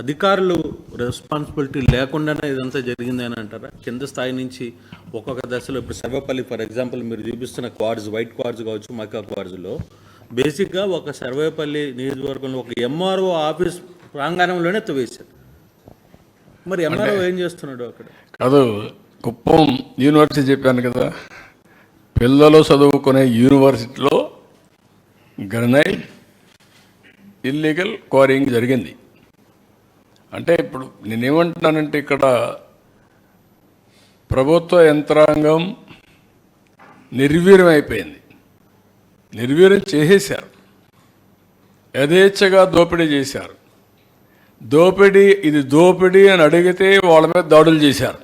అధికారులు రెస్పాన్సిబిలిటీ లేకుండానే ఇదంతా జరిగింది అని అంటారా? కింద స్థాయి నుంచి ఒక్కొక్క దశలో ఇప్పుడు సర్వేపల్లి ఫర్ ఎగ్జాంపుల్ మీరు చూపిస్తున్న క్వార్డ్స్ వైట్ క్వార్డ్స్ కావచ్చు మైకా క్వార్డ్స్లో బేసిక్గా ఒక సర్వేపల్లి నియోజకవర్గంలో ఒక ఎంఆర్ఓ ఆఫీస్ ప్రాంగణంలోనే తవ్వేశారు. మరి ఎంఆర్ఓ ఏం చేస్తున్నాడు అక్కడ? కాదు కుప్పం యూనివర్సిటీ చెప్పాను కదా పిల్లలు చదువుకునే యూనివర్సిటీలో గ్రనైట్ ఇల్లీగల్ క్వారింగ్ జరిగింది. అంటే ఇప్పుడు నేనేమంటున్నానంటే ఇక్కడ ప్రభుత్వ యంత్రాంగం నిర్వీర్యం అయిపోయింది నిర్వీర్యం చేసేశారు. యథేచ్ఛగా దోపిడీ చేశారు. దోపిడీ ఇది దోపిడీ అని అడిగితే వాళ్ళ మీద దాడులు చేశారు.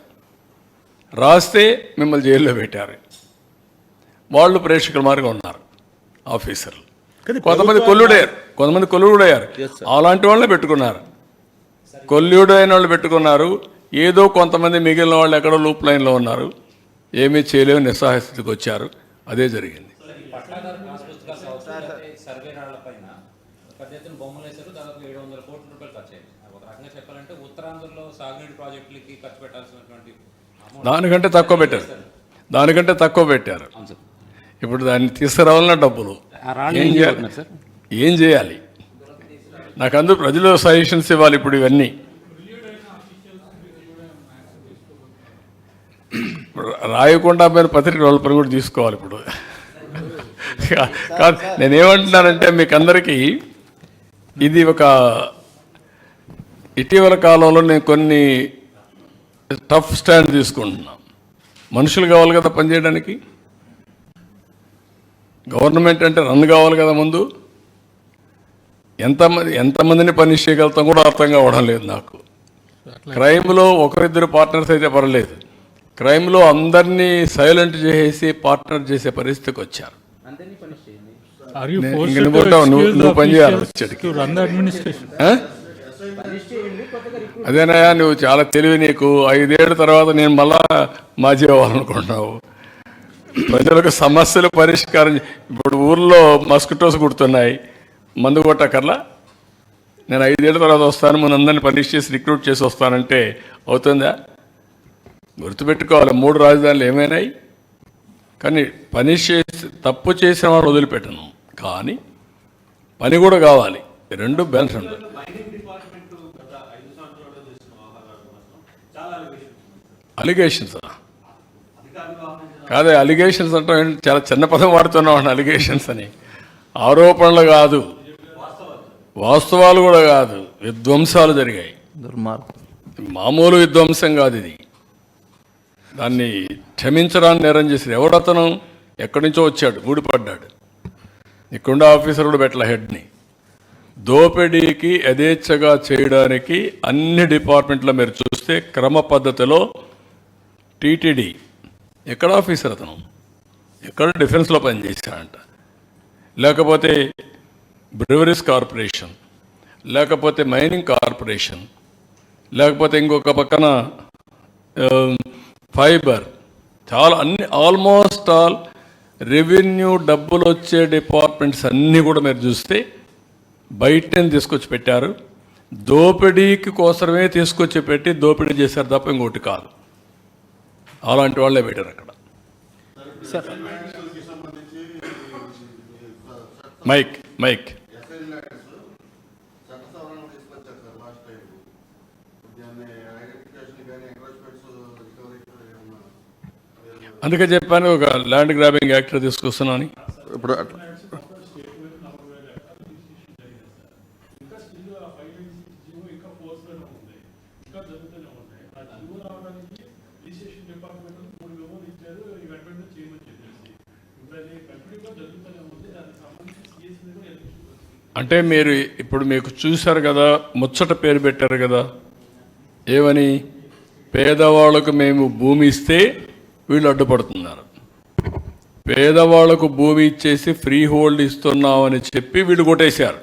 రాస్తే మిమ్మల్ని జైల్లో పెట్టారు. వాళ్ళు ప్రేక్షకుల మార్గం ఉన్నారు ఆఫీసర్లు. కొంతమంది కొల్లుడయ్యారు. కొంతమంది కొల్లుడయ్యారు. అలాంటి వాళ్ళని పెట్టుకున్నారు. కొల్లుడు అయిన వాళ్ళు పెట్టుకున్నారు. ఏదో కొంతమంది మిగిలిన వాళ్ళు ఎక్కడో లూప్ లైన్లో ఉన్నారు. ఏమీ చేయలేని నిస్సహాయ స్థితికి వచ్చారు. అదే జరిగింది. దానికంటే తక్కువ పెట్టారు. దానికంటే తక్కువ పెట్టారు. ఇప్పుడు దాన్ని తీసుకురావాలన్న డబ్బులు. ఏం చేయాలి? ఏం చేయాలి? నాకు అందరూ ప్రజలు సజెషన్స్ ఇవ్వాలి ఇప్పుడు ఇవన్నీ. రాయకుండా మీరు పత్రిక వాళ్ళ పని కూడా తీసుకోవాలి ఇప్పుడు. కాదు నేనేమంటున్నానంటే మీకు అందరికీ ఇది ఒక ఇటీవల కాలంలో నేను కొన్ని టఫ్ స్టాండ్ తీసుకుంటున్నా మనుషులు కావాలి కదా పనిచేయడానికి గవర్నమెంట్ అంటే రన్ కావాలి కదా ముందు. ఎంతమంది ఎంతమందిని పని చేయగలుగుతాం కూడా అర్థం కావడం లేదు నాకు. క్రైమ్లో ఒకరిద్దరు పార్ట్నర్స్ అయితే పర్లేదు క్రైమ్లో అందరినీ సైలెంట్ చేసేసి పార్ట్నర్ చేసే పరిస్థితికి వచ్చారు. పనిష్ నువ్వు పని? అదేనయ్యా నువ్వు చాలా తెలివి నీకు. ఐదేళ్ళ తర్వాత నేను మళ్ళా మాజీ అవ్వాలనుకుంటున్నావు. ప్రజలకు సమస్యలు పరిష్కారం ఇప్పుడు ఊర్లో మస్కిటోస్ కుడుతున్నాయి మందు కొట్టకర్లా నేను ఐదేళ్ళ తర్వాత వస్తాను మన అందరిని పనిష్ చేసి రిక్రూట్ చేసి వస్తానంటే అవుతుందా? గుర్తుపెట్టుకోవాలి మూడు రాజధానులు ఏమైనాయి? కానీ పని చేసి తప్పు చేసిన వాడు వదిలిపెట్టను. కానీ పని కూడా కావాలి. రెండు బ్యాలెన్స్ ఉండాలి. అలిగేషన్స్ కాదే అలిగేషన్స్ అంటే చాలా చిన్న పదం వాడుతున్నాం అలిగేషన్స్ అని. ఆరోపణలు కాదు. వాస్తవాలు కూడా కాదు విధ్వంసాలు జరిగాయి. దుర్మార్గం. మామూలు విధ్వంసం కాదు ఇది. దాన్ని క్షమించడానికి నేరం చేశారు. ఎవడతను ఎక్కడి నుంచో వచ్చాడు ఊడిపడ్డాడు. ఇక్కడుండే ఆఫీసర్ కూడా పెట్టల హెడ్ని. దోపిడీకి యథేచ్ఛగా చేయడానికి అన్ని డిపార్ట్మెంట్లో మీరు చూస్తే క్రమ పద్ధతిలో టీటీడీ ఎక్కడ ఆఫీసర్ అతను? ఎక్కడ డిఫెన్స్లో పనిచేశాడంట. లేకపోతే బ్రివరీస్ కార్పొరేషన్ లేకపోతే మైనింగ్ కార్పొరేషన్ లేకపోతే ఇంకొక పక్కన ఫైబర్ చాలా అన్ని ఆల్మోస్ట్ ఆల్ రెవెన్యూ డబ్బులు వచ్చే డిపార్ట్మెంట్స్ అన్నీ కూడా మీరు చూస్తే బయటనే తీసుకొచ్చి పెట్టారు. దోపిడీకి కోసమే తీసుకొచ్చి పెట్టి దోపిడీ చేశారు తప్ప ఇంకోటి కాదు. అలాంటి వాళ్ళే పెట్టారు అక్కడ. మైక్ మైక్ చట్ట సవరణ తీసుకొచ్చారు సార్ లాస్ట్ టైం దాన్ని ఐడెంటిఫికేషన్ కానీ ఎంక్రోచ్మెంట్స్ రికవరీ ఏమన్నా అందుకే చెప్పాను ఒక ల్యాండ్ గ్రాబింగ్ యాక్ట్ తీసుకొస్తున్నాను ఇప్పుడు అంటే మీరు ఇప్పుడు మీకు చూశారు కదా ముచ్చట పేరు పెట్టారు కదా ఏమని? పేదవాళ్ళకు మేము భూమి ఇస్తే వీళ్ళు అడ్డుపడుతున్నారు. పేదవాళ్ళకు భూమి ఇచ్చేసి ఫ్రీ హోల్డ్ ఇస్తున్నామని చెప్పి వీళ్ళు కొట్టేశారు.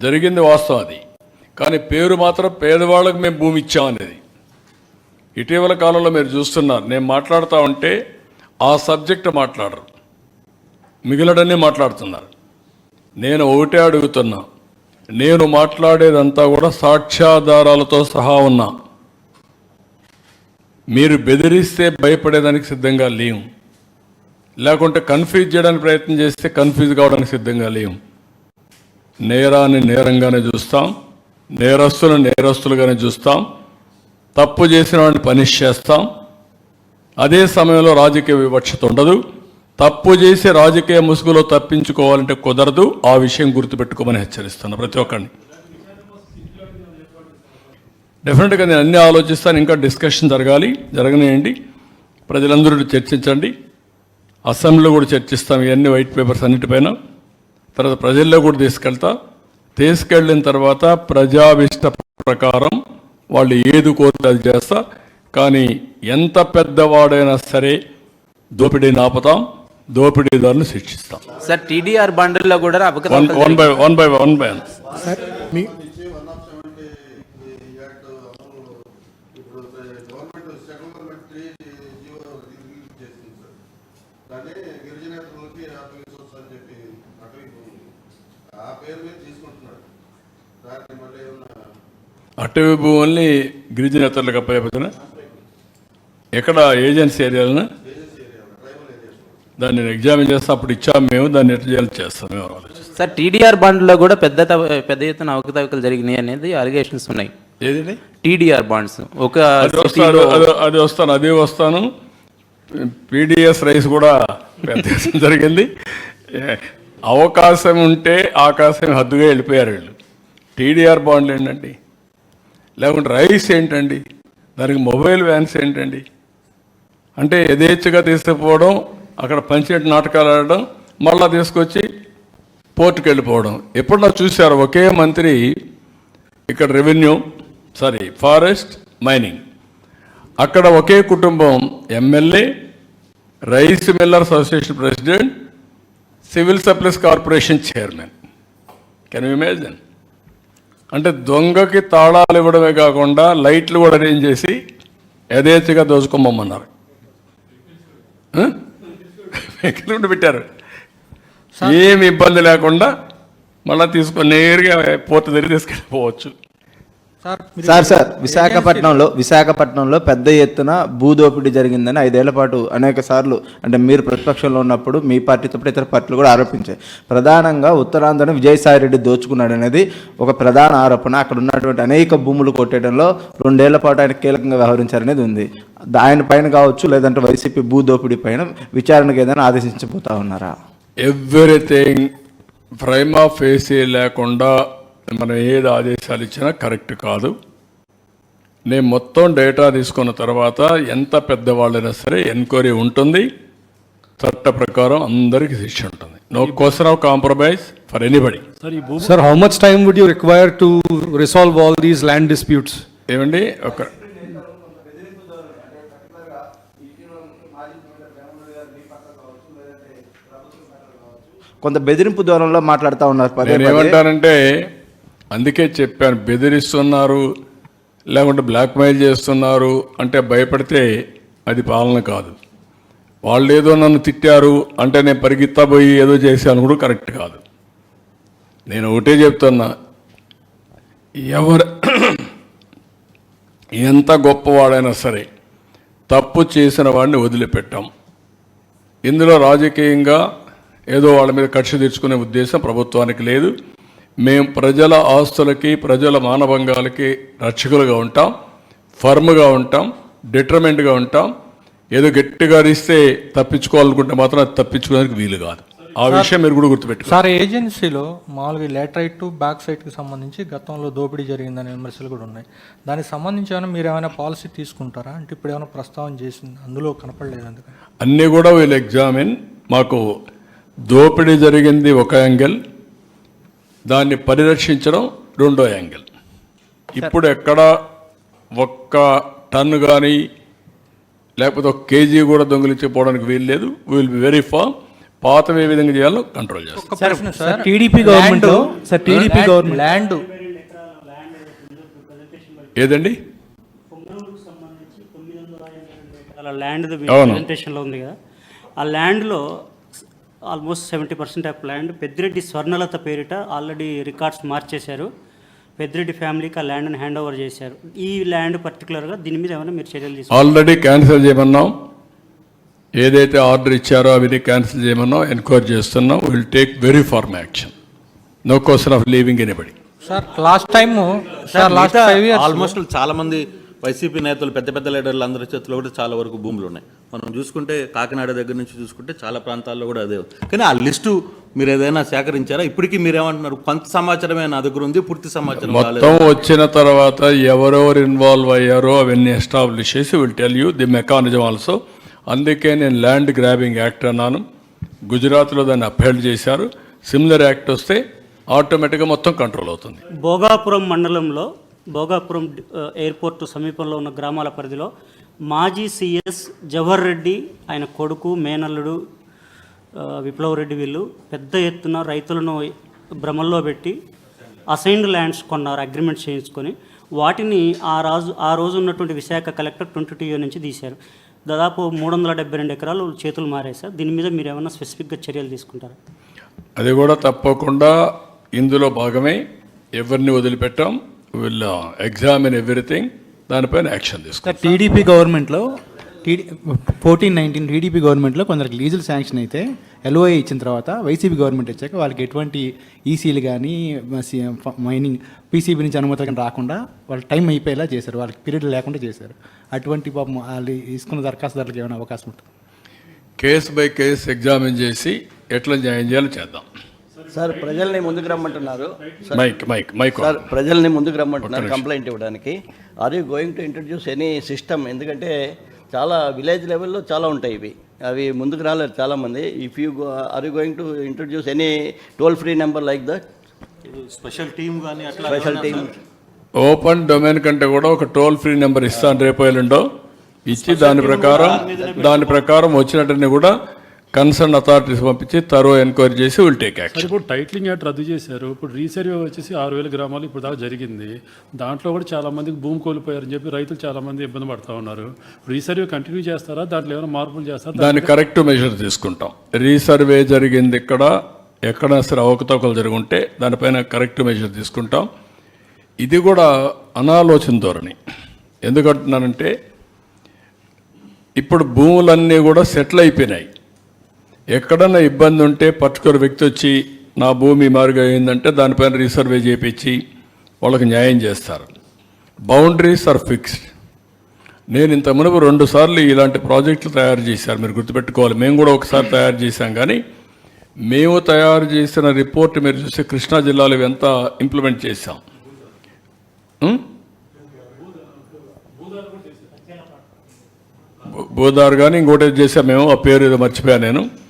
జరిగింది వాస్తవం అది. కానీ పేరు మాత్రం పేదవాళ్ళకు మేము భూమి ఇచ్చామనేది ఇటీవల కాలంలో మీరు చూస్తున్నారు. నేను మాట్లాడుతూ ఉంటే ఆ సబ్జెక్ట్ మాట్లాడరు. మిగిలడన్నీ మాట్లాడుతున్నారు. నేను ఒకటే అడుగుతున్నా. నేను మాట్లాడేదంతా కూడా సాక్ష్యాధారాలతో సహా ఉన్నా. మీరు బెదిరిస్తే భయపడేదానికి సిద్ధంగా లేము లేకుంటే కన్ఫ్యూజ్ చేయడానికి ప్రయత్నం చేస్తే కన్ఫ్యూజ్ కావడానికి సిద్ధంగా లేము నేరాన్ని నేరంగానే చూస్తాం. నేరస్తులను నేరస్తులుగానే చూస్తాం. తప్పు చేసిన వాడిని పనిష్ చేస్తాం. అదే సమయంలో రాజకీయ వివక్షత ఉండదు. తప్పు చేసి రాజకీయ ముసుగులో తప్పించుకోవాలంటే కుదరదు. ఆ విషయం గుర్తుపెట్టుకోమని హెచ్చరిస్తాను ప్రతి ఒక్కరిని. డెఫినెట్గా నేను అన్ని ఆలోచిస్తాను ఇంకా డిస్కషన్ జరగాలి. జరగనియండి. ప్రజలందరూ చర్చించండి. అసెంబ్లీలో కూడా చర్చిస్తాం ఇవన్నీ వైట్ పేపర్స్ అన్నిటిపైన. తర్వాత ప్రజల్లో కూడా తీసుకెళ్తా. తీసుకెళ్ళిన తర్వాత ప్రజావిష్ట ప్రకారం వాళ్ళు ఏది కోరితే అది చేస్తా. కానీ ఎంత పెద్దవాడైనా సరే దోపిడీని ఆపుతాం దోపిడీదారుని శిక్షిస్తాం. సార్ టీడీఆర్ బండిల్లో కూడా one by one by one by నుంచి వన్ ఆఫ్ సెవెంటీ యాక్ట్ అమలు ఇప్పుడు government central government three GO release చేసింది సార్ దాన్ని గిరిజనేతలకి ఆపేసొచ్చు అని చెప్పి అటవీ భూమి ఆ పేరు మీద తీసుకుంటున్నాడు దాన్ని మళ్ళీ ఏమన్నా అటవీ భూముల్ని గిరిజనేతలకు అప్పచెప్తున్నా ఎక్కడ ఏజెన్సీ ఏరియాలను? ఏజెన్సీ ఏరియా ట్రైబల్ ఏరియాస్ దాన్ని నేను ఎగ్జామిన్ చేస్తాం అప్పుడు ఇచ్చాము మేము దాన్ని ఎట్లా చేయాలో చేస్తాం మేము ఆలోచిస్తాం. సార్ టీడీఆర్ బాండ్లో కూడా పెద్ద పెద్ద ఎత్తున అవకతవకలు జరిగినాయి అనేది అలిగేషన్స్ ఉన్నాయి. ఏది టీడీఆర్ బాండ్స్. ఒక అది వస్తాను అది వస్తాను అదే వస్తాను పీడిఎస్ రైస్ కూడా పెద్ద జరిగింది. అవకాశం ఉంటే ఆకాశం హద్దుగా వెళ్ళిపోయారు వీళ్ళు. టీడీఆర్ బాండ్లు ఏంటండి? లేకుంటే రైస్ ఏంటండి? దానికి మొబైల్ వ్యాన్స్ ఏంటండి? అంటే యథేచ్ఛగా తీసుకుపోవడం అక్కడ పంచేటి నాటకాలు ఆడడం మళ్ళా తీసుకొచ్చి పోర్టుకి వెళ్ళిపోవడం. ఎప్పుడన్నా చూశారు ఒకే మంత్రి ఇక్కడ రెవెన్యూ సారీ ఫారెస్ట్ మైనింగ్. అక్కడ ఒకే కుటుంబం MLA rice millers association president civil supplies corporation chairman. Can imagine అంటే దొంగకి తాళాలు ఇవ్వడమే కాకుండా లైట్లు కూడా అరేంజ్ చేసి యథేచ్ఛగా దోచుకోమన్నారు. వెహికల్ కూడా పెట్టారు. ఏమి ఇబ్బంది లేకుండా మళ్ళీ తీసుకొని నేరుగా పోర్టు దగ్గర తీసుకెళ్ళిపోవచ్చు. సార్ సార్ విశాఖపట్నంలో విశాఖపట్నంలో పెద్ద ఎత్తున భూదోపిడీ జరిగిందని ఐదేళ్ళ పాటు అనేక సార్లు అంటే మీరు ప్రతిపక్షంలో ఉన్నప్పుడు మీ పార్టీతో పాటు ఇతర పార్టీలు కూడా ఆరోపించాయి. ప్రధానంగా ఉత్తరాంధ్రను విజయసాయి రెడ్డి దోచుకున్నాడు అనేది ఒక ప్రధాన ఆరోపణ. అక్కడ ఉన్నటువంటి అనేక భూములు కొట్టేయడంలో రెండేళ్ళ పాటు ఆయన కీలకంగా వ్యవహరించారనేది ఉంది. ఆయన పైన కావచ్చు లేదంటే వైసీపీ భూదోపిడీ పైన విచారణకు ఏదైనా ఆదేశించబోతా ఉన్నారా? ఎవ్రీథింగ్ ప్రైమా ఫేసీ లేకుండా మనం ఏది ఆదేశాలు ఇచ్చినా కరెక్ట్ కాదు. నేను మొత్తం డేటా తీసుకున్న తర్వాత ఎంత పెద్దవాళ్ళైనా సరే ఎంక్వైరీ ఉంటుంది. చట్ట ప్రకారం అందరికీ శిక్ష ఉంటుంది. No question of compromise for anybody Sir, how much time would you require to resolve all these land disputes? ఏమండి? ఒక కొంత బెదిరింపు దూరంలో మాట్లాడుతూ ఉన్నారు. ఏమంటానంటే అందుకే చెప్పాను బెదిరిస్తున్నారు లేకుంటే బ్లాక్మెయిల్ చేస్తున్నారు అంటే భయపడితే అది పాలన కాదు. వాళ్ళు ఏదో నన్ను తిట్టారు అంటే నేను పరిగెత్తా పోయి ఏదో చేశాను కూడా కరెక్ట్ కాదు. నేను ఒకటే చెప్తున్నా ఎవరు ఎంత గొప్పవాడైనా సరే తప్పు చేసిన వాడిని వదిలిపెట్టాం. ఇందులో రాజకీయంగా ఏదో వాళ్ళ మీద కక్ష తీర్చుకునే ఉద్దేశం ప్రభుత్వానికి లేదు. మేము ప్రజల ఆస్తులకి ప్రజల మానభంగాలకి రక్షకులుగా ఉంటాం ఫర్మ్గా ఉంటాం డిటర్మెంట్గా ఉంటాం. ఏదో గట్టిగా అరిస్తే తప్పించుకోవాలనుకుంటే మాత్రం అది తప్పించుకోవడానికి వీలు కాదు. ఆ విషయం మీరు కూడా గుర్తుపెట్టుకోవాలి సార్ ఏజెన్సీలో మామూలుగా లేటరైట్ టు బ్యాక్ సైడ్కి సంబంధించి గతంలో దోపిడీ జరిగిందనే విమర్శలు కూడా ఉన్నాయి. దానికి సంబంధించి ఏమైనా మీరు ఏమైనా పాలసీ తీసుకుంటారా? అంటే ఇప్పుడు ఏమైనా ప్రస్తావన చేసింది అందులో కనపడలేదు అందుకని అన్నీ కూడా వీళ్ళు ఎగ్జామిన్ మాకు దోపిడీ జరిగింది ఒక యాంగిల్ దాన్ని పరిరక్షించడం రెండో యాంగిల్. ఇప్పుడు ఎక్కడ ఒక్క టన్ను కానీ లేకపోతే ఒక కేజీ కూడా దొంగిలించిపోవడానికి వీలు లేదు. విల్ బి వెరీ ఫామ్ పాతం ఏ విధంగా చేయాలో కంట్రోల్ చేస్తాం. ఒక ప్రశ్న sir TDP government? Sir TDP government. Land ఏదండి? ల్యాండ్ అవును. ప్రెజెంటేషన్లో ఉంది కదా ఆ ల్యాండ్లో almost seventy percent of land. Peddireddy Swarnalatha పేరిట ఆల్రెడీ రికార్డ్స్ మార్చేశారు. పెద్దిరెడ్డి ఫ్యామిలీకి ఆ ల్యాండ్ని హ్యాండ్ ఓవర్ చేశారు. ఈ ల్యాండ్ పర్టికులర్గా దీని మీద ఏమైనా మీరు చర్యలు తీసుకుంటారు ఆల్రెడీ క్యాన్సిల్ చేయమన్నాం. ఏదైతే ఆర్డర్ ఇచ్చారో అవన్నీ క్యాన్సిల్ చేయమన్నాం. ఎంక్వైరీ చేస్తున్నాం. Will take very firm action no question of leaving anybody sir last time sir last five years almost చాలా మంది వైసీపీ నేతలు పెద్ద పెద్ద లీడర్లు అందరి చేతిలో కూడా చాలా వరకు భూములు ఉన్నాయి. మనం చూసుకుంటే కాకినాడ దగ్గర నుంచి చూసుకుంటే చాలా ప్రాంతాల్లో కూడా అదే. కానీ ఆ లిస్టు మీరు ఏదైనా సేకరించారా? ఇప్పటికీ మీరేమంటున్నారు? కొంత సమాచారమే నా దగ్గర ఉంది పూర్తి సమాచారం మొత్తం వచ్చిన తర్వాత ఎవరెవరు ఇన్వాల్వ్ అయ్యారో అవన్నీ ఎస్టాబ్లిష్ చేసి will tell you the mechanism also అందుకే నేను ల్యాండ్ గ్రాబింగ్ యాక్ట్ అన్నాను. గుజరాత్లో దాన్ని అప్హెల్డ్ చేశారు. సిమిలర్ యాక్ట్ వస్తే ఆటోమేటిక్గా మొత్తం కంట్రోల్ అవుతుంది. భోగాపురం మండలంలో భోగాపురం ఎయిర్పోర్ట్ సమీపంలో ఉన్న గ్రామాల పరిధిలో మాజీ సీఎస్ జవహర్ రెడ్డి ఆయన కొడుకు మేనల్లుడు ఆ, విప్లవ్ రెడ్డి వీళ్ళు పెద్ద ఎత్తున రైతులను భ్రమల్లో పెట్టి అసైన్డ్ ల్యాండ్స్ కొన్నారు అగ్రిమెంట్ చేయించుకొని. వాటిని ఆ రాజు ఆ రోజు ఉన్నటువంటి విశాఖ కలెక్టర్ ట్వంటీ టూ నుంచి తీశారు. దాదాపు మూడు వందల డెబ్బై రెండు ఎకరాలు చేతులు మారాయి సార్ దీని మీద మీరు ఏమైనా స్పెసిఫిక్గా చర్యలు తీసుకుంటారా? అది కూడా తప్పకుండా ఇందులో భాగమే. ఎవరిని వదిలిపెట్టాం? విల్ ఎగ్జామిన్ ఎవ్రీథింగ్ దానిపైన యాక్షన్ తీసుకుంటాం. సార్ టీడీపీ గవర్నమెంట్లో టీడీ ఫోర్టీన్ నైన్టీన్ టీడీపీ గవర్నమెంట్లో కొందరికి లీజులు శాంక్షన్ అయితే ఎల్ఓఏ ఇచ్చిన తర్వాత వైసీపీ గవర్నమెంట్ వచ్చాక వాళ్ళకి ఎటువంటి ఈసీలు కానీ మైనింగ్ పీసీబీ నుంచి అనుమతులు కానీ రాకుండా వాళ్ళ టైం అయిపోయేలా చేశారు. వాళ్ళకి పీరియడ్ లేకుండా చేశారు. అటువంటి పాపం వాళ్ళు తీసుకున్న దరఖాస్తుదారులకు ఏమైనా అవకాశం ఉంటుంది? కేసు బై కేసు ఎగ్జామిన్ చేసి ఎట్లా న్యాయం చేయాలో చేద్దాం. సార్ ప్రజల్ని ముందుకు రమ్మంటున్నారు. Mic mic mic. సార్ ప్రజల్ని ముందుకు రమ్మంటున్నారు కంప్లైంట్ ఇవ్వడానికి. Are you going to introduce any system ఎందుకంటే చాలా విలేజ్ లెవెల్లో చాలా ఉంటాయి ఇవి. అవి ముందుకు రాలేరు చాలామంది. If you are you going to introduce any toll free number like that special team కానీ అట్లా స్పెషల్ టీమ్ ఓపెన్ డొమైన్ కంటే కూడా ఒక టోల్ ఫ్రీ నెంబర్ ఇస్తాను రేపు ఎల్లుండో. ఇచ్చి దాని ప్రకారం దాని ప్రకారం వచ్చినట్టుని కూడా కన్సర్న్ అథారిటీస్ పంపించి తరో ఎంక్వైరీ చేసి విల్ టేక్ యాక్షన్ ఇప్పుడు టైటిలింగ్ యాక్ట్ రద్దు చేశారు. ఇప్పుడు రీసర్వే వచ్చేసి ఆరు వేల గ్రామాలు ఇప్పుడు దాకా జరిగింది. దాంట్లో కూడా చాలా మందికి భూమి కోల్పోయారని చెప్పి రైతులు చాలా మంది ఇబ్బంది పడతా ఉన్నారు. రీసర్వే కంటిన్యూ చేస్తారా? దాంట్లో ఏమైనా మార్పులు చేస్తారా? దాన్ని కరెక్ట్ మెజర్ తీసుకుంటాం. రీసర్వే జరిగింది ఇక్కడ. ఎక్కడ సరే అవకతవకలు జరుగుంటే దానిపైన కరెక్ట్ మెజర్ తీసుకుంటాం. ఇది కూడా అనాలోచన ధోరణి. ఎందుకంటున్నానంటే ఇప్పుడు భూములన్నీ కూడా సెటిల్ అయిపోయినాయి. ఎక్కడన్నా ఇబ్బంది ఉంటే పర్టికులర్ వ్యక్తి వచ్చి నా భూమి మారుగా అయిందంటే దానిపైన రీసర్వే చేపించి వాళ్ళకి న్యాయం చేస్తారు. Boundaries are fixed. నేను ఇంత మునుపు రెండు సార్లు ఇలాంటి ప్రాజెక్టులు తయారు చేశారు. మీరు గుర్తుపెట్టుకోవాలి మేము కూడా ఒకసారి తయారు చేశాం కానీ మేము తయారు చేసిన రిపోర్ట్ మీరు చూస్తే కృష్ణా జిల్లాలో ఎంత ఇంప్లిమెంట్ చేశాం. ఉం? భూదార్ కానీ ఇంకోటి చేశాం మేము ఆ పేరు ఏదో మర్చిపోయాను నేను.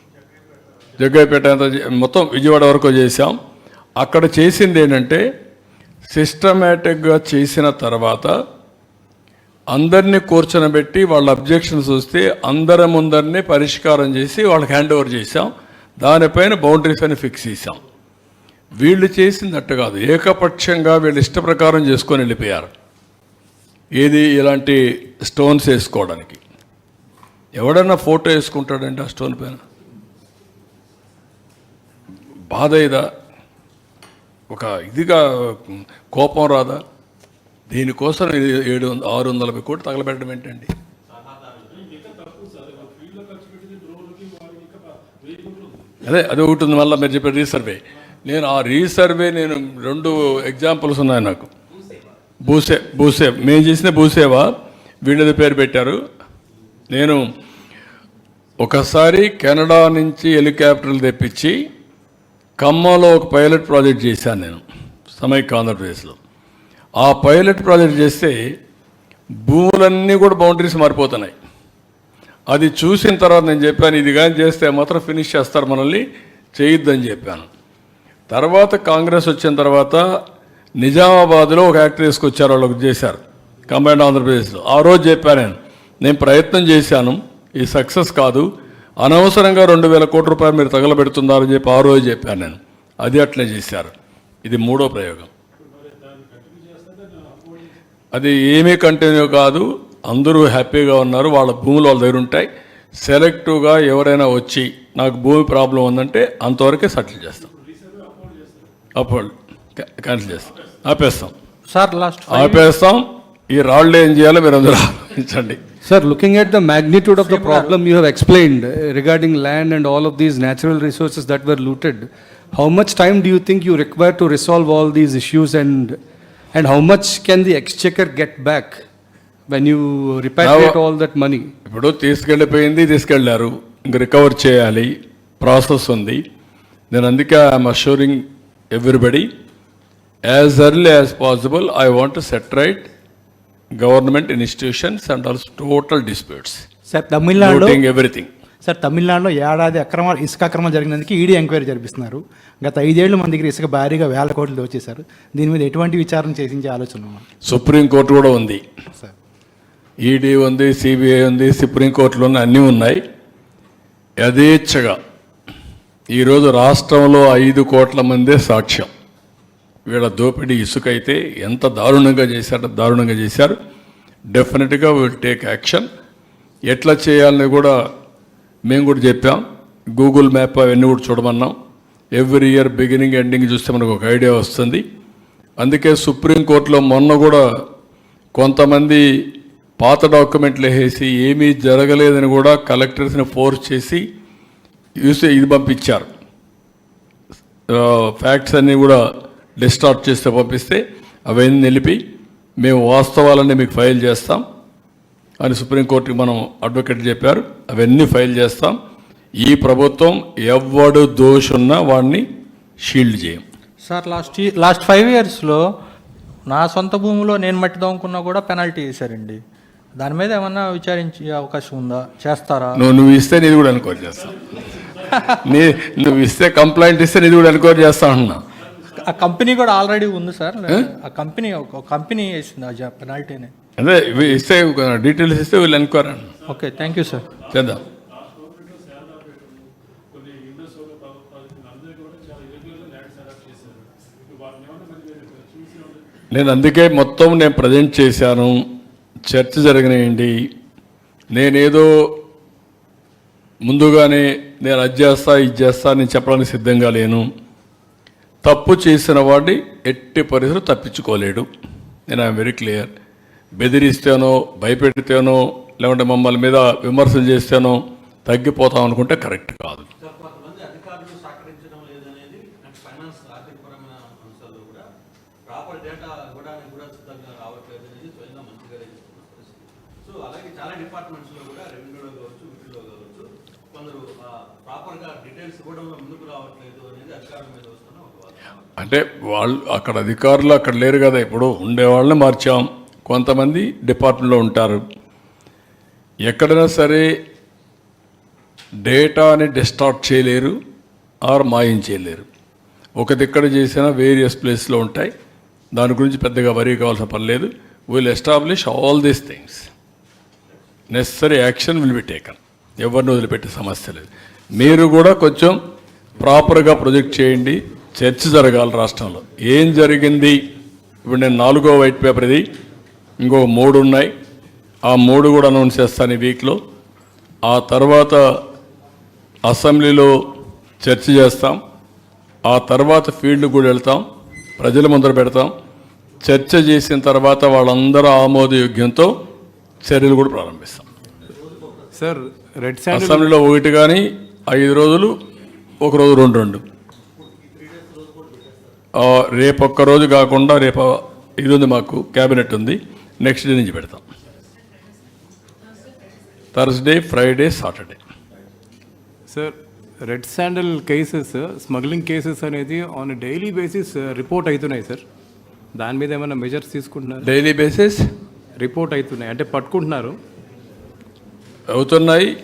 జగ్గయ్యపేట మొత్తం విజయవాడ వరకు చేశాం. అక్కడ చేసింది ఏంటంటే సిస్టమేటిక్గా చేసిన తర్వాత అందరినీ కూర్చొనబెట్టి వాళ్ళ అబ్జెక్షన్స్ వస్తే అందరి ముందరినీ పరిష్కారం చేసి వాళ్ళకి హ్యాండ్ ఓవర్ చేశాం. దానిపైన బౌండరీస్ అని ఫిక్స్ చేశాం. వీళ్ళు చేసింది అట్టు కాదు. ఏకపక్షంగా వీళ్ళు ఇష్ట ప్రకారం చేసుకొని వెళ్ళిపోయారు. ఏది ఇలాంటి స్టోన్స్ వేసుకోవడానికి. ఎవడన్నా ఫోటో వేసుకుంటాడండి ఆ స్టోన్ పైన? బాధ ఇదా ఒక ఇదిగా కోపం రాదా? దీనికోసం ఇది ఏడు వంద- ఆరు వందల కోట్లు తగలబెట్టడం ఏంటండి? అదే అది ఒకటి ఉంది మళ్ళీ మీరు చెప్పే రీసర్వే. నేను ఆ రీసర్వే నేను రెండు ఎగ్జాంపుల్స్ ఉన్నాయి నాకు. భూసే భూసే మేము చేసిన భూసేవ వీళ్ళది పేరు పెట్టారు. నేను ఒకసారి కెనడా నుంచి హెలికాప్టర్లు తెప్పించి ఖమ్మంలో ఒక పైలట్ ప్రాజెక్ట్ చేశాను నేను సమైక్య ఆంధ్రప్రదేశ్లో. ఆ పైలట్ ప్రాజెక్ట్ చేస్తే భూములన్నీ కూడా బౌండరీస్ మారిపోతున్నాయి. అది చూసిన తర్వాత నేను చెప్పాను ఇది కానీ చేస్తే మాత్రం ఫినిష్ చేస్తారు మనల్ని చేయొద్దని చెప్పాను. తర్వాత కాంగ్రెస్ వచ్చిన తర్వాత నిజామాబాద్లో ఒక యాక్టర్ తీసుకొచ్చారు వాళ్ళకి చేశారు కంబైండ్ ఆంధ్రప్రదేశ్లో. ఆ రోజు చెప్పాను నేను నేను ప్రయత్నం చేశాను ఈ సక్సెస్ కాదు అనవసరంగా రెండు వేల కోట్ల రూపాయలు మీరు తగలబెడుతున్నారని చెప్పి ఆ రోజు చెప్పాను నేను. అది అట్లే చేశారు. ఇది మూడో ప్రయోగం. అది ఏమీ కంటిన్యూ కాదు. అందరూ హ్యాపీగా ఉన్నారు. వాళ్ళ భూములు వాళ్ళ దగ్గర ఉంటాయి. సెలెక్టివ్గా ఎవరైనా వచ్చి నాకు భూమి ప్రాబ్లం ఉందంటే అంతవరకే సెటిల్ చేస్తాం. అప్పుడు క్యాన్సిల్ చేస్తాం. ఆపేస్తాం. సార్ లాస్ట్ ఆపేస్తాం. ఈ రాళ్ళు ఏం చేయాలో మీరు అందరూ ఆలోచించండి. Sir, looking at the magnitude of the problem you have explained uh, regarding land and all of these natural resources that were looted, how much time do you think you require to resolve all these issues and, and how much can the exchequer get back when you repatriate all that money? ఇప్పుడు తీసుకెళ్ళిపోయింది తీసుకెళ్ళారు ఇంక recover చేయాలి process ఉంది నేను అందుకే I'm assuring everybody as early as possible I want set right government institutions and also total disputes. Sir తమిళనాడులో everything sir తమిళనాడులో ఏడాది అక్రమ ఇసుక అక్రమం జరిగినందుకు ఈడీ ఎంక్వైరీ జరిపిస్తున్నారు. గత ఐదేళ్ళు మన దగ్గర ఇసుక భారీగా వేల కోట్లు దోచేశారు. దీని మీద ఎటువంటి విచారణ చేసించే ఆలోచన? సుప్రీంకోర్టు కూడా ఉంది. సార్. ఈడీ ఉంది సిబిఐ ఉంది సుప్రీంకోర్టులో అన్నీ ఉన్నాయి. యథేచ్ఛగా ఈరోజు రాష్ట్రంలో ఐదు కోట్ల మందే సాక్ష్యం. వీళ్ళ దోపిడీ ఇసుక అయితే ఎంత దారుణంగా చేశారో దారుణంగా చేశారు. డెఫినెట్గా విల్ టేక్ యాక్షన్ ఎట్లా చేయాలని కూడా మేము కూడా చెప్పాం. గూగుల్ మ్యాప్ అవన్నీ కూడా చూడమన్నాం. ఎవ్రీ ఇయర్ బిగినింగ్ ఎండింగ్ చూస్తే మనకు ఒక ఐడియా వస్తుంది. అందుకే సుప్రీంకోర్టులో మొన్న కూడా కొంతమంది పాత డాక్యుమెంట్లు వేసి ఏమీ జరగలేదని కూడా కలెక్టర్స్ని ఫోర్స్ చేసి యూసే ఇది పంపించారు. ఫ్యాక్ట్స్ అన్నీ కూడా డిస్టార్ట్ చేస్తే పంపిస్తే అవన్నీ నిలిపి మేము వాస్తవాలన్నీ మీకు ఫైల్ చేస్తాం. అని సుప్రీంకోర్టుకి మనం అడ్వకేట్ చెప్పారు. అవన్నీ ఫైల్ చేస్తాం. ఈ ప్రభుత్వం ఎవడు దోషున్నా వాడిని షీల్డ్ చేయం. సార్ లాస్ట్ లాస్ట్ ఫైవ్ ఇయర్స్లో నా సొంత భూమిలో నేను మట్టి దోముకున్నా కూడా పెనాల్టీ వేశారండి. దాని మీద ఏమన్నా విచారించే అవకాశం ఉందా? చేస్తారా? నువ్వు నువ్వు ఇస్తే నీది కూడా ఎన్క్వైరీ చేస్తాం. నీ నువ్వు ఇస్తే కంప్లైంట్ ఇస్తే నీది కూడా ఎన్క్వైరీ చేస్తా అంటున్నా ఆ కంపెనీ కూడా ఆల్రెడీ ఉంది సార్. ఆ కంపెనీ ఒక కంపెనీ వేసింది ఆ పెనాల్టీని. అదే ఇస్తే డీటెయిల్స్ ఇస్తే వీళ్ళు ఎన్క్వైరీ అంటున్నా. Okay thank you sir. చేద్దాం. నేను అందుకే మొత్తం నేను ప్రజెంట్ చేశాను. చర్చ జరిగినాయండి. నేనేదో ముందుగానే నేను అది చేస్తా ఇది చేస్తా నేను చెప్పడానికి సిద్ధంగా లేను. తప్పు చేసిన వాడిని ఎట్టి పరిస్థితులు తప్పించుకోలేడు. నేను ఐఎమ్ వెరీ క్లియర్. బెదిరిస్తేనో భయపెడితేనో లేకుంటే మమ్మల్ని మీద విమర్శలు చేస్తేనో తగ్గిపోతాం అనుకుంటే కరెక్ట్ కాదు కొంతమంది అధికారులు సహకరించడం లేదనేది నాకు ఫైనాన్స్ ఆర్థికపరమైన అంశాల్లో కూడా ప్రాపర్ డేటా ఇవ్వడానికి కూడా సిద్ధంగా రావట్లేదు అనేది స్వయంగా మంత్రి గారే చెప్తున్న పరిస్థితి సో అలాగే చాలా డిపార్ట్మెంట్స్లో కూడా రెవెన్యూలో కావచ్చు వీటిలో కావచ్చు కొందరు ప్రాపర్గా డీటెయిల్స్ ఇవ్వడంలో ముందుకు రావట్లేదు అనేది అధికారుల మీద వస్తున్న ఒక వాదన అంటే వాళ్ళు అక్కడ అధికారులు అక్కడ లేరు కదా ఇప్పుడు ఉండేవాళ్ళని మార్చాం. కొంతమంది డిపార్ట్మెంట్లో ఉంటారు. ఎక్కడైనా సరే డేటాని డిస్టార్ట్ చేయలేరు ఆర్ మాయం చేయలేరు. ఒక దిక్కడ చేసినా వేరియస్ ప్లేస్లో ఉంటాయి. దాని గురించి పెద్దగా వరీ కావాల్సిన పని లేదు. Will establish all these things necessary action will be taken ఎవరిని వదిలిపెట్టే సమస్య లేదు. మీరు కూడా కొంచెం ప్రాపర్గా ప్రొజెక్ట్ చేయండి. చర్చ జరగాలి రాష్ట్రంలో. ఏం జరిగింది? ఇప్పుడు నేను నాలుగో వైట్ పేపర్ ఇది. ఇంకో మూడు ఉన్నాయి. ఆ మూడు కూడా అనౌన్స్ చేస్తాను ఈ వీక్లో. ఆ తర్వాత అసెంబ్లీలో చర్చ చేస్తాం. ఆ తర్వాత ఫీల్డ్ కూడా వెళ్తాం. ప్రజల ముందర పెడతాం. చర్చ చేసిన తర్వాత వాళ్ళందరూ ఆమోదయోగ్యంతో చర్యలు కూడా ప్రారంభిస్తాం. red sandal. అసెంబ్లీలో ఒకటి కానీ ఐదు రోజులు ఒక రోజు రెండు రెండు. రేపు ఒక్క రోజు కాకుండా రేపు ఇది ఉంది మాకు క్యాబినెట్ ఉంది. నెక్స్ట్ డే నుంచి పెడతాం. Thursday Friday Saturday. Sir red sandal cases smuggling cases అనేది ఆన్ డైలీ బేసిస్ రిపోర్ట్ అవుతున్నాయి సార్. దాని మీద ఏమైనా మెజర్స్ తీసుకుంటున్నారు? డైలీ బేసిస్ రిపోర్ట్ అవుతున్నాయి అంటే పట్టుకుంటున్నారు. అవుతున్నాయి.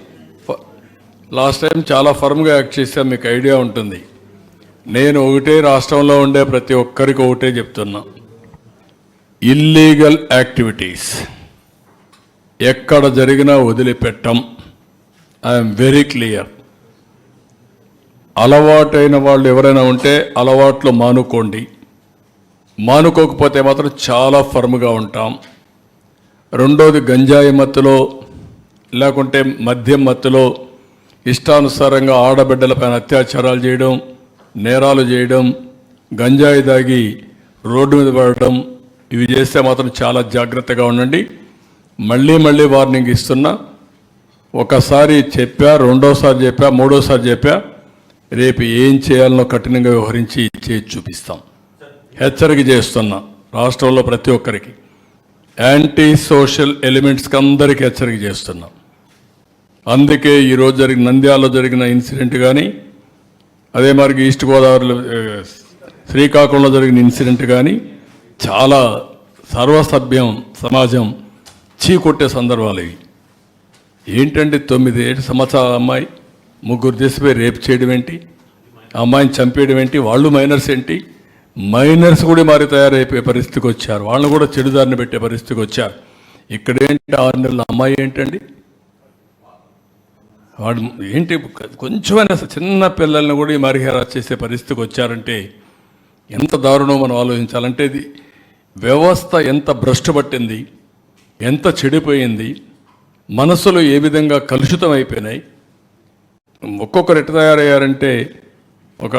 లాస్ట్ టైం చాలా ఫర్మ్గా యాక్ట్ చేసాం. మీకు ఐడియా ఉంటుంది. నేను ఒకటే రాష్ట్రంలో ఉండే ప్రతి ఒక్కరికి ఒకటే చెప్తున్నా. ఇల్లీగల్ యాక్టివిటీస్ ఎక్కడ జరిగినా వదిలిపెట్టం. ఐఎమ్ వెరీ క్లియర్ అలవాటైన వాళ్ళు ఎవరైనా ఉంటే అలవాట్లు మానుకోండి. మానుకోకపోతే మాత్రం చాలా ఫర్మ్గా ఉంటాం. రెండోది గంజాయి మత్తులో లేకుంటే మద్యం మత్తులో ఇష్టానుసారంగా ఆడబిడ్డలపైన అత్యాచారాలు చేయడం నేరాలు చేయడం గంజాయి దాగి రోడ్డు మీద పడడం ఇవి చేస్తే మాత్రం చాలా జాగ్రత్తగా ఉండండి. మళ్ళీ మళ్ళీ వార్నింగ్ ఇస్తున్నా ఒకసారి చెప్పా రెండోసారి చెప్పా మూడోసారి చెప్పా రేపు ఏం చేయాలనో కఠినంగా వ్యవహరించి చేసి చూపిస్తాం. హెచ్చరిక చేస్తున్నా రాష్ట్రంలో ప్రతి ఒక్కరికి. యాంటీ సోషల్ ఎలిమెంట్స్కి అందరికీ హెచ్చరిక చేస్తున్నాం. అందుకే ఈరోజు జరిగిన నంద్యాలలో జరిగిన ఇన్సిడెంట్ కానీ అదే మరి ఈస్ట్ గోదావరిలో శ్రీకాకుళంలో జరిగిన ఇన్సిడెంట్ కానీ చాలా సర్వసభ్యం సమాజం చీకొట్టే సందర్భాలు ఇవి. ఏంటంటే తొమ్మిది ఏడు సంవత్సరాల అమ్మాయి? ముగ్గురు తీసిపోయి రేపు చేయడం ఏంటి? అమ్మాయిని చంపేయడం ఏంటి? వాళ్ళు మైనర్స్ ఏంటి? మైనర్స్ కూడా మారి తయారైపోయే పరిస్థితికి వచ్చారు. వాళ్ళని కూడా చెడుదారిని పెట్టే పరిస్థితికి వచ్చారు. ఇక్కడ ఏంటి ఆరు నెలల అమ్మాయి ఏంటండి? వాడు ఏంటి కొంచెమైనా చిన్న పిల్లల్ని కూడా ఈ మరిహేరా చేసే పరిస్థితికి వచ్చారంటే ఎంత దారుణం మనం ఆలోచించాలంటే ఇది వ్యవస్థ ఎంత భ్రష్టు పట్టింది ఎంత చెడిపోయింది మనసులు ఏ విధంగా కలుషితం అయిపోయినాయి. ఒక్కొక్కరు ఎట్ట తయారయ్యారంటే ఒక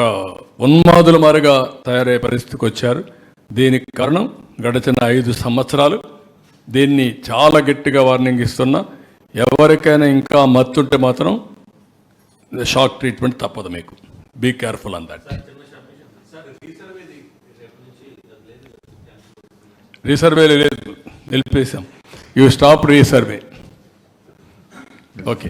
ఉన్మాదుల మారిగా తయారయ్యే పరిస్థితికి వచ్చారు. దీనికి కారణం గడిచిన ఐదు సంవత్సరాలు దీన్ని చాలా గట్టిగా వార్నింగ్ ఇస్తున్నా ఎవరికైనా ఇంకా మత్తుంటే మాత్రం షాక్ ట్రీట్మెంట్ తప్పదు మీకు. Be careful on that resurvey లేదు. నిలిపేశాం. You stop resurvey okay